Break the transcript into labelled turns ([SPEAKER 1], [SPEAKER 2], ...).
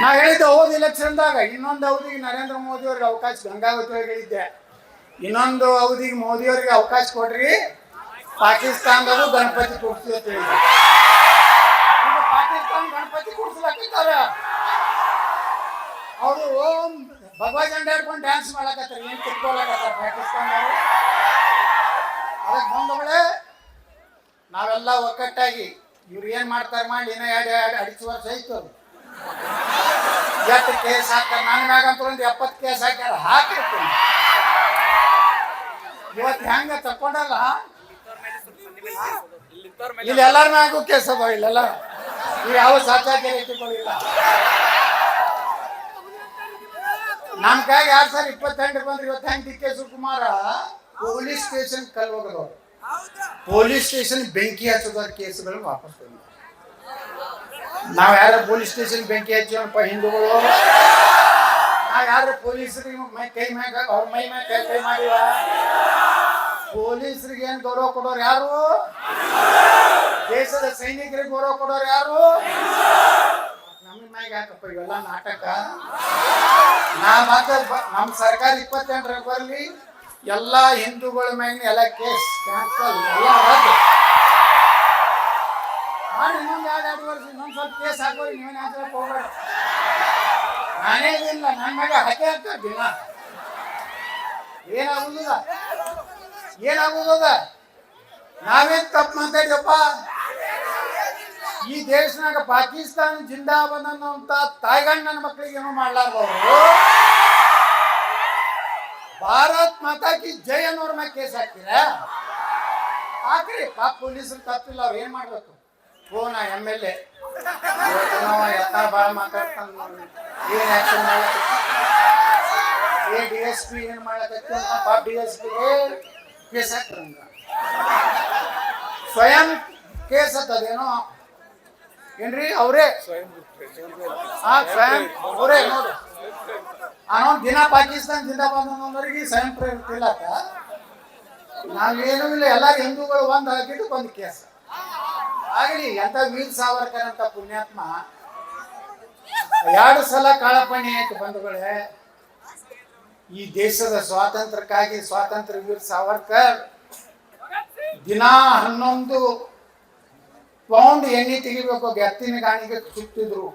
[SPEAKER 1] ನಾ ಹೇಳಿದ್ದೆ, ಹೋದ ಇಲೆಕ್ಷನ್ದಾಗ ಇನ್ನೊಂದು ಅವಧಿಗೆ ನರೇಂದ್ರ ಮೋದಿ ಅವ್ರಿಗೆ ಅವಕಾಶ ಗಂಗಾವತಿ ಅವ್ರಿಗೆ ಹೇಳಿದ್ದೆ ಇನ್ನೊಂದು ಅವಧಿಗೆ ಮೋದಿ ಅವರಿಗೆ ಅವಕಾಶ ಕೊಡ್ರಿ ಪಾಕಿಸ್ತಾನದಲ್ಲೂ ಗಣಪತಿ ಕೊಡ್ತೀವಿ ಅಂತ ಹೇಳಿದ್ದೆ ಪಾಕಿಸ್ತಾನ ಗಣಪತಿ ಕೂಡ್ಸ್ಲಕ್ಕಿದ್ದಾರೆ ಅವರು ಓಂ ಭಗವಾ ಜಂಡ ಹಿಡ್ಕೊಂಡು ಡ್ಯಾನ್ಸ್ ಮಾಡಾಕತ್ತಾರ. ಏನ್ ತಿಳ್ಕೊಳಕತ್ತಾರ ಪಾಕಿಸ್ತಾನದವರು? ಅದಕ್ಕೆ ಬಂದವಳೆ, ನಾವೆಲ್ಲ ಒಕ್ಕಟ್ಟಾಗಿ ಇವ್ರು ಏನ್ ಮಾಡ್ತಾರೆ ಮಾಡಿ ಏನೋ ಎರಡು ಎರಡು ಅಡಿಸುವ ವರ್ಷ ಆಯ್ತು ಎಷ್ಟು ಕೇಸ್ ಹಾಕ್ತಾರೆ ನನ್ನ ಅಂತ ಒಂದು ಎಪ್ಪತ್ತು ಕೇಸ್ ಹಾಕ್ಯಾರ, ಹಾಕಿರ್ತೀನಿ. ಇವತ್ತು ಹೆಂಗ ತಕ್ಕೊಂಡಲ್ಲ? ಇಲ್ಲಿ ಎಲ್ಲಾರ ಮ್ಯಾಗೂ ಕೇಸ್ ಅದಾವ ಇಲ್ಲೆಲ್ಲ. ಇವು ಯಾವ ಸಾಚಾಗಿ ಇಟ್ಟುಕೊಳ್ಳಿಲ್ಲ ನಮ್ಮ ಕೈಗೆ ಯಾರು ಸರ್ ಇಪ್ಪತ್ತೆಂಟು ಬಂದ್ರೆ ಇವತ್ತು ಹೆಂಗ್ D K Shivakumar police station ಕಲ್ ಹೋಗದವ್ರು. ಪೊಲೀಸ್ ಸ್ಟೇಷನ್ ಬೆಂಕಿ ಹಚ್ಚದವ್ರ ಕೇಸ್ಗಳು ವಾಪಸ್ ತಂದ್ರು. ನಾವ್ ಯಾರ ಪೊಲೀಸ್ ಸ್ಟೇಷನ್ ಬೆಂಕಿ ಹಚ್ಚೋಣಪ್ಪ ಹಿಂದೂಗಳು? ನಾವು ಯಾರು ಪೊಲೀಸರಿಗೆ ಮೈ ಕೈ ಮ್ಯಾಗ, ಅವ್ರ ಮೈ ಮ್ಯಾಗ ಕೈ ಕೈ ಮಾಡಿವ ಪೊಲೀಸರಿಗೆ ಏನ್ ಗೌರವ ಕೊಡೋರು ಯಾರು? ದೇಶದ ಸೈನಿಕರಿಗೆ ಗೌರವ ಕೊಡೋರು ಯಾರು? ನಮ್ಮ ಮ್ಯಾಗ ಯಾಕಪ್ಪ ಇವೆಲ್ಲ ನಾಟಕ? ನಾ ಮಾತ್ರ ನಮ್ಮ ಸರ್ಕಾರ ಇಪ್ಪತ್ತೆಂಟರಾಗ ಬರಲಿ, ಎಲ್ಲ ಹಿಂದೂಗಳ ಮ್ಯಾಗಿನ ಎಲ್ಲ ಕೇಸ್, ಕ್ಯಾನ್ಸಲ್, ಎಲ್ಲ ರದ್ದು. ಮಾಡಿ ಇನ್ನೊಂದು ಎರಡು ವರ್ಷ ಕೇಸ್ ಹಾಕೋರಿ ನೀವೇನು ಹೋಗ್ಬೇಡ. ನಾನೇ ಇಲ್ಲ ನನ್ನ ಮ್ಯಾಗ ಹಾಕೇ ಹಾಕ್ತಾರೆ ದಿನ. ಏನಾಗುದಿಲ್ಲ? ಏನಾಗುದದ ನಾವೇನ್ ತಪ್ಪು ಮಾತಾಡ್ಯಪ್ಪ ಈ ದೇಶನಾಗ ಪಾಕಿಸ್ತಾನ ಜಿಂದಾಬಾದ್ ಅನ್ನೋಂತ ತಾಯ್ಗಂಡ್ ನನ್ನ ಮಕ್ಕಳಿಗೆ ಏನೋ ಮಾಡ್ಲಾರ್ದವ್ರು ಭಾರತ್ ಮಾತಾಕಿ ಜಯ ಅನ್ನೋರ್ ಮ್ಯಾಗ ಕೇಸ್ ಹಾಕ್ತೀರಾ? ಹಾಕ್ರಿ ಪಾಪ ಪೊಲೀಸರು ತಪ್ಪಿಲ್ಲ, ಅವ್ರು ಏನ್ ಮಾಡ್ಬೇಕು? Phone M L A. ಎತ್ತ ಭಾಳ ಮಾತಾಡ್ತಾನೆ ಏನು ಆಕ್ಷನ್ ಮಾಡ್ಲಕ್ಕ ಏ ಡಿ ಎಸ್ ಪಿ ಏನ್ ಮಾಡ್ಲಕತ್ತ ಪಾಪ ಡಿ ಎಸ್ ಕೇಸ್ ಹಾಕ್ರಂಗ. ಸ್ವಯಂ ಕೇಸ್ ಅದೇನೋ ಏನ್ರಿ, ಅವರೇ? ಹಾ ಸ್ವಯಂ ಅವರೇ ನೋಡು. ಅವನು ದಿನ ಪಾಕಿಸ್ತಾನ ಜಿಂದಾಬಾದ್ ಅನ್ನೋರಿಗೆ ಸ್ವಯಂ ಪ್ರೇರಿತ ನಾವೇನೂ ಇಲ್ಲ, ಎಲ್ಲ ಹಿಂದೂಗಳು ಒಂದು ಹಾಕಿದ್ದು ಒಂದು ಕೇಸ್ ಆಗಲಿ ಎಂತ ವೀರ್ ಸಾವರ್ಕರ್ ಅಂತ ಪುಣ್ಯಾತ್ಮ. ಎರಡು ಸಲ ಕಾಳಪಣಿ ಆಯ್ತು ಬಂಧುಗಳೇ. ಈ ದೇಶದ ಸ್ವಾತಂತ್ರ್ಯಕ್ಕಾಗಿ ಸ್ವಾತಂತ್ರ್ಯ ವೀರ್ ಸಾವರ್ಕರ್ ದಿನಾ ಹನ್ನೊಂದು ಪೌಂಡ್ ಎಣ್ಣೆ ತೆಗಿಬೇಕು ಎತ್ತಿನ ಗಾಣಿಗೆ ಸುತ್ತಿದ್ರು.